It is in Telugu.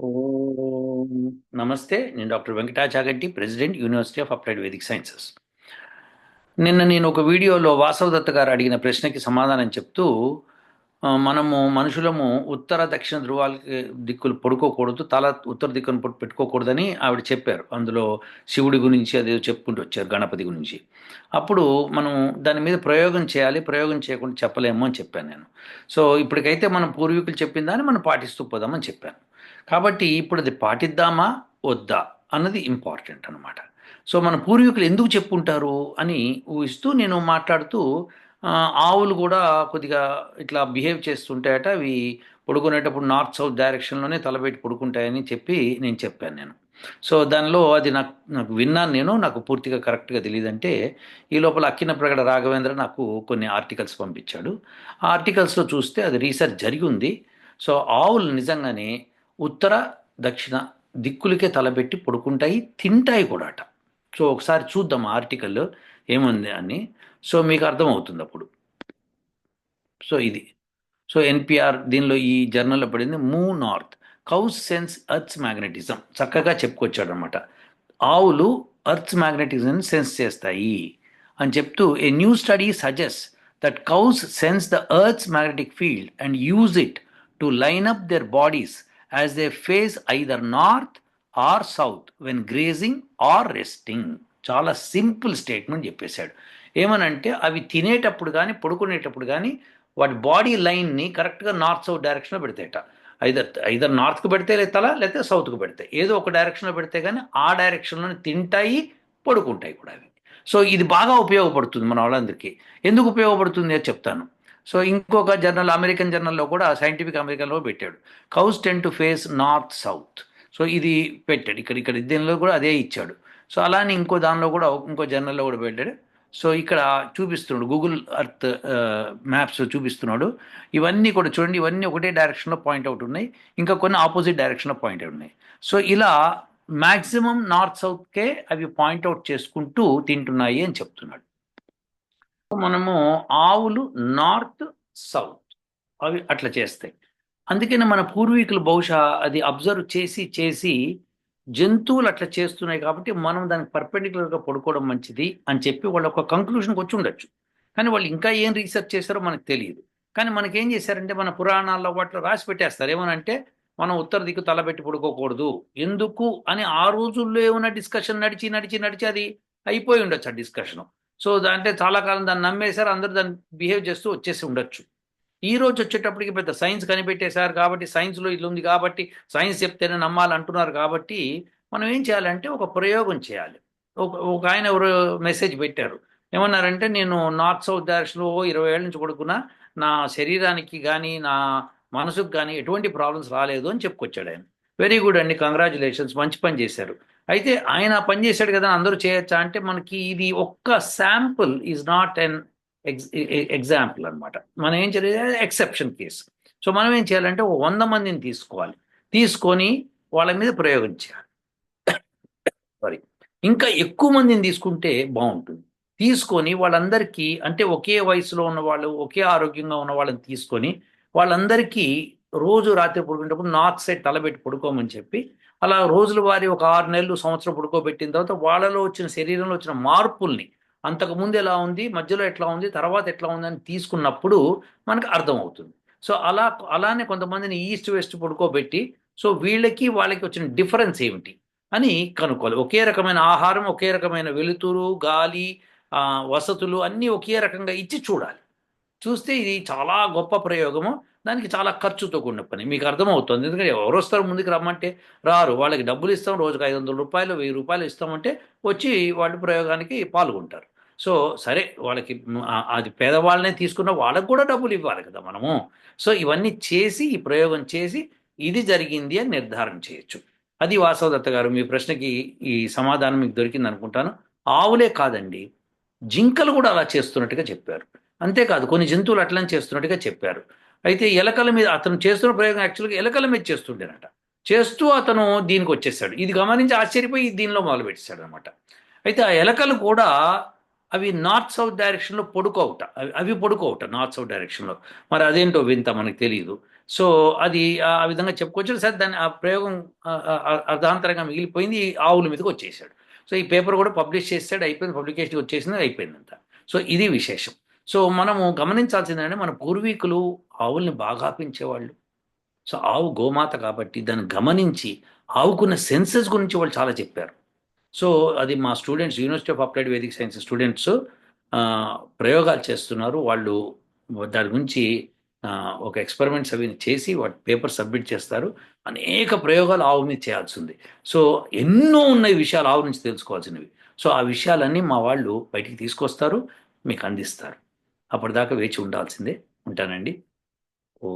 ఓం. నమస్తే నేను doctor Venkata Chaganti president university of applied Vedic sciences. నిన్న నేను ఒక వీడియోలో వాసవ దత్త గారు అడిగిన ప్రశ్నకి సమాధానం చెప్తూ మనము మనుషులము ఉత్తర దక్షిణ ధృవాలకి దిక్కులు పడుకోకూడదు తల ఉత్తర దిక్కును పొట్టు పెట్టుకోకూడదని ఆవిడ చెప్పారు. అందులో శివుడి గురించి అదేదో చెప్పుకుంటూ వచ్చారు గణపతి గురించి. అప్పుడు మనం దాని మీద ప్రయోగం చేయాలి ప్రయోగం చేయకుండా చెప్పలేము అని చెప్పాను నేను. సో ఇప్పటికైతే మన పూర్వీకులు చెప్పిన దాన్ని మనం పాటిస్తూ పోదామని చెప్పాను. కాబట్టి ఇప్పుడు అది పాటిద్దామా? వద్దా? అన్నది ఇంపార్టెంట్ అనమాట సో మన పూర్వీకులు ఎందుకు చెప్పుంటారు అని ఊహిస్తూ నేను మాట్లాడుతూ ఆవులు కూడా కొద్దిగా ఇట్లా బిహేవ్ చేస్తుంటాయట. అవి పడుకునేటప్పుడు నార్త్ సౌత్ డైరెక్షన్లోనే తలపెట్టి పడుకుంటాయని చెప్పి నేను చెప్పాను నేను. సో దానిలో అది నాకు నాకు విన్నాను నేను. నాకు పూర్తిగా కరెక్ట్గా తెలియదంటే ఈ లోపల అక్కిన ప్రగడ రాఘవేంద్ర నాకు కొన్ని ఆర్టికల్స్ పంపించాడు. ఆ ఆర్టికల్స్లో చూస్తే అది రీసెర్చ్ జరిగి ఉంది. సో ఆవులు నిజంగానే ఉత్తర దక్షిణ దిక్కులకే తలపెట్టి పడుకుంటాయి తింటాయి కూడా అట సో ఒకసారి చూద్దాం ఆర్టికల్ ఏముంది అని. సో మీకు అర్థమవుతుంది అప్పుడు. సో ఇది. సో ఎన్పిఆర్ దీనిలో ఈ జర్నల్లో పడింది మూ north. Cows sense earth's magnetism. చక్కగా చెప్పుకొచ్చాడు అనమాట ఆవులు అర్త్స్ మ్యాగ్నెటిజం సెన్స్ చేస్తాయి అని చెప్తూ a new study suggest that cows sense the earth's magnetic field and use it to line up their bodies as they face either north or south when grazing or resting చాలా సింపుల్ స్టేట్మెంట్ చెప్పేశాడు. ఏమనంటే అవి తినేటప్పుడు కానీ పడుకునేటప్పుడు కానీ వాటి బాడీ లైన్ని కరెక్ట్గా నార్త్ సౌత్ డైరెక్షన్లో పెడతాయట. ఐదర్ ఐదర్ నార్త్కి పెడితే లే తల లేకపోతే సౌత్కి పెడితే ఏదో ఒక డైరెక్షన్లో పెడితే కానీ ఆ డైరెక్షన్లోనే తింటాయి పడుకుంటాయి కూడా అవి. సో ఇది బాగా ఉపయోగపడుతుంది మన వాళ్ళందరికీ. ఎందుకు ఉపయోగపడుతుంది అని చెప్తాను. సో ఇంకొక జర్నల్ అమెరికన్ జర్నల్లో కూడా సైంటిఫిక్ అమెరికన్లో పెట్టాడు. Cows tend to face north south. So ఇది పెట్టాడు. ఇక్కడ ఇక్కడ దీనిలో కూడా అదే ఇచ్చాడు. సో అలానే ఇంకో దానిలో కూడా ఇంకో జర్నల్లో కూడా పెట్టాడు. సో ఇక్కడ చూపిస్తున్నాడు. గూగుల్ అర్త్ మ్యాప్స్ చూపిస్తున్నాడు. ఇవన్నీ కూడా చూడండి. ఇవన్నీ ఒకటే డైరెక్షన్లో పాయింట్ అవుట్ ఉన్నాయి. ఇంకా కొన్ని ఆపోజిట్ డైరెక్షన్లో పాయింట్ అవుట్ ఉన్నాయి. సో ఇలా మ్యాక్సిమం నార్త్ సౌత్కే అవి పాయింట్ అవుట్ చేసుకుంటూ తింటున్నాయి అని చెప్తున్నాడు. మనము ఆవులు నార్త్ సౌత్ అవి అట్లా చేస్తాయి. అందుకని మన పూర్వీకులు బహుశా అది అబ్జర్వ్ చేసి చేసి జంతువులు అట్లా చేస్తున్నాయి కాబట్టి మనం దానికి పర్పెండిక్యులర్గా పడుకోవడం మంచిది అని చెప్పి వాళ్ళు ఒక కంక్లూషన్కి వచ్చి ఉండొచ్చు. కానీ వాళ్ళు ఇంకా ఏం రీసెర్చ్ చేశారో మనకు తెలియదు. కానీ మనకేం చేశారంటే మన పురాణాల్లో వాటిలో రాసి పెట్టేస్తారు. ఏమనంటే మనం ఉత్తర దిక్కు తలబెట్టి పడుకోకూడదు. ఎందుకు అని ఆ రోజుల్లో ఏమైనా డిస్కషన్ నడిచి నడిచి నడిచి అది అయిపోయి ఉండొచ్చు ఆ డిస్కషన్ సో దాంట్లో చాలా కాలం దాన్ని నమ్మేశారు అందరూ దాన్ని బిహేవ్ చేస్తూ వచ్చేసి ఉండొచ్చు. ఈ రోజు వచ్చేటప్పటికి పెద్ద సైన్స్ కనిపెట్టేశారు కాబట్టి సైన్స్లో ఇది ఉంది కాబట్టి సైన్స్ చెప్తేనే నమ్మాలంటున్నారు కాబట్టి మనం ఏం చేయాలంటే ఒక ప్రయోగం చేయాలి. ఒక ఒక ఆయన ఎవరు మెసేజ్ పెట్టారు. ఏమన్నారంటే నేను నార్త్ సౌత్ డైరెక్షన్లో ఇరవై ఏళ్ళ నుంచి కొడుకున్నా నా శరీరానికి కానీ నా మనసుకు కానీ ఎటువంటి ప్రాబ్లమ్స్ రాలేదు అని చెప్పుకొచ్చాడు ఆయన. వెరీ గుడ్ అండి కంగ్రాచులేషన్స్ మంచి పని చేశారు. అయితే ఆయన పనిచేశాడు పని చేశాడు కదా అందరూ చేయొచ్చా? అంటే మనకి ఇది ఒక్క sample is not an ex example అనమాట మనం ఏం చేయాలి? Exception case. సో మనం ఏం చేయాలంటే ఒక వంద మందిని తీసుకోవాలి. తీసుకొని వాళ్ళ మీద ప్రయోగం చేయాలి. సారీ ఇంకా ఎక్కువ మందిని తీసుకుంటే బాగుంటుంది. తీసుకొని వాళ్ళందరికీ అంటే ఒకే వయసులో ఉన్న వాళ్ళు ఒకే ఆరోగ్యంగా ఉన్న వాళ్ళని తీసుకొని వాళ్ళందరికీ రోజు రాత్రి పడుకునేటప్పుడు నార్త్ సైడ్ తలబెట్టి పడుకోమని చెప్పి అలా రోజుల వారి ఒక ఆరు నెలలు సంవత్సరం పడుకోబెట్టిన తర్వాత వాళ్ళలో వచ్చిన శరీరంలో వచ్చిన మార్పుల్ని అంతకుముందు ఎలా ఉంది మధ్యలో ఎట్లా ఉంది తర్వాత ఎట్లా ఉంది అని తీసుకున్నప్పుడు మనకు అర్థమవుతుంది. సో అలా అలానే కొంతమందిని ఈస్ట్ వెస్ట్ పడుకోబెట్టి సో వీళ్ళకి వాళ్ళకి వచ్చిన డిఫరెన్స్ ఏమిటి అని కనుక్కోవాలి. ఒకే రకమైన ఆహారం ఒకే రకమైన వెలుతురు గాలి వసతులు అన్నీ ఒకే రకంగా ఇచ్చి చూడాలి. చూస్తే ఇది చాలా గొప్ప ప్రయోగము. దానికి చాలా ఖర్చుతో కూడిన పని. మీకు అర్థమవుతుంది. ఎందుకంటే ఎవరు వస్తారు ముందుకు రమ్మంటే రారు. వాళ్ళకి డబ్బులు ఇస్తాం రోజుకి ఐదు వందల రూపాయలు వెయ్యి రూపాయలు ఇస్తామంటే వచ్చి వాళ్ళు ప్రయోగానికి పాల్గొంటారు. సో సరే వాళ్ళకి అది పేదవాళ్ళనే తీసుకున్న వాళ్ళకి కూడా డబ్బులు ఇవ్వాలి కదా మనము. సో ఇవన్నీ చేసి ఈ ప్రయోగం చేసి ఇది జరిగింది అని నిర్ధారణ చేయొచ్చు. అది వాసవదత్త గారు మీ ప్రశ్నకి ఈ సమాధానం మీకు దొరికింది అనుకుంటాను. ఆవులే కాదండి జింకలు కూడా అలా చేస్తున్నట్టుగా చెప్పారు. అంతేకాదు కొన్ని జంతువులు అట్లనే చేస్తున్నట్టుగా చెప్పారు. అయితే ఎలకల మీద అతను చేస్తున్న ప్రయోగం యాక్చువల్గా ఎలకల మీద చేస్తుండేనట. చేస్తూ అతను దీనికి వచ్చేసాడు. ఇది గమనించి ఆశ్చర్యపోయి దీనిలో మొదలుపెట్టేశాడు అనమాట అయితే ఆ ఎలకలు కూడా అవి నార్త్ సౌత్ డైరెక్షన్లో పొడుకోవుట. అవి అవి పొడుకోవుట నార్త్ సౌత్ డైరెక్షన్లో. మరి అదేంటో వింత మనకు తెలియదు సో అది ఆ విధంగా చెప్పుకోవచ్చు. సార్ దాన్ని ఆ ప్రయోగం అర్ధాంతరంగా మిగిలిపోయింది. ఆవుల మీదకి వచ్చేసాడు. సో ఈ పేపర్ కూడా పబ్లిష్ చేసాడు అయిపోయింది. పబ్లికేషన్ వచ్చేసింది. అయిపోయిందంట. సో ఇది విశేషం. సో మనము గమనించాల్సిందంటే మన పూర్వీకులు ఆవుల్ని బాగా పెంచేవాళ్ళు. సో ఆవు గోమాత కాబట్టి దాన్ని గమనించి ఆవుకున్న సెన్సెస్ గురించి వాళ్ళు చాలా చెప్పారు. సో అది మా students university of applied Vedic science students ప్రయోగాలు చేస్తున్నారు. వాళ్ళు దాని గురించి ఒక ఎక్స్పెరిమెంట్స్ అవి చేసి వాటి పేపర్ సబ్మిట్ చేస్తారు. అనేక ప్రయోగాలు ఆవు మీద చేయాల్సి ఉంది సో ఎన్నో ఉన్నాయి విషయాలు ఆవు నుంచి తెలుసుకోవాల్సినవి. సో ఆ విషయాలన్నీ మా వాళ్ళు బయటికి తీసుకొస్తారు మీకు అందిస్తారు. అప్పటిదాకా వేచి ఉండాల్సిందే. ఉంటానండి. ఓ